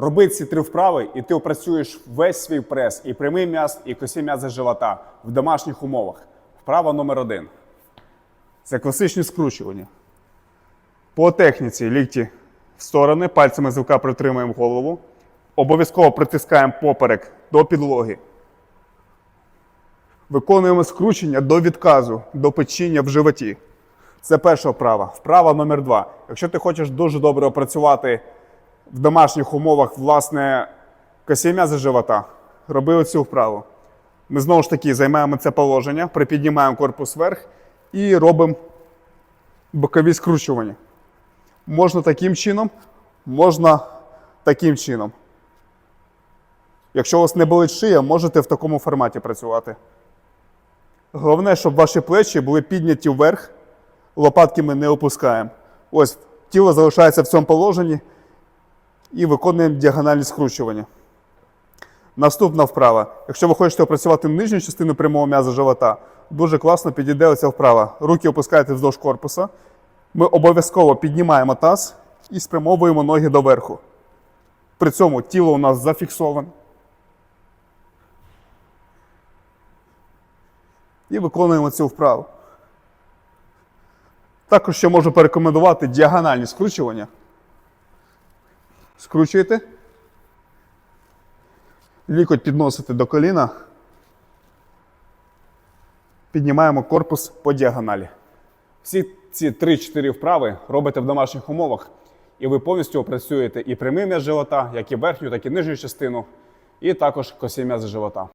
Роби ці три вправи, і ти опрацюєш весь свій прес, і прямий м'яз, і косі м'язи живота в домашніх умовах. Вправа номер один. Це класичні скручування. По техніці лікті в сторони, пальцями зилка притримуємо голову. Обов'язково притискаємо поперек до підлоги. Виконуємо скручення до відказу, до печіння в животі. Це перша вправа. Вправа номер два. Якщо ти хочеш дуже добре опрацювати в домашніх умовах, власне, косі м'язи живота, роби оцю вправу. Ми знову ж таки займаємо це положення, припіднімаємо корпус вверх і робимо бокові скручування. Можна таким чином, можна таким чином. Якщо у вас не болить шия, можете в такому форматі працювати. Головне, щоб ваші плечі були підняті вверх, лопатки ми не опускаємо. Ось тіло залишається в цьому положенні і виконуємо діагональні скручування. Наступна вправа. Якщо ви хочете опрацювати нижню частину прямого м'яза живота, дуже класно підійде оця вправа. Руки опускаєте вздовж корпуса. Ми обов'язково піднімаємо таз і спрямовуємо ноги доверху. При цьому тіло у нас зафіксоване. І виконуємо цю вправу. Також ще можу порекомендувати діагональні скручування. Скручуєте. Лікоть підносите до коліна. Піднімаємо корпус по діагоналі. Всі ці 3-4 вправи робите в домашніх умовах, і ви повністю опрацюєте і прямий м'яз живота, як і верхню, так і нижню частину, і також косі м'язи живота.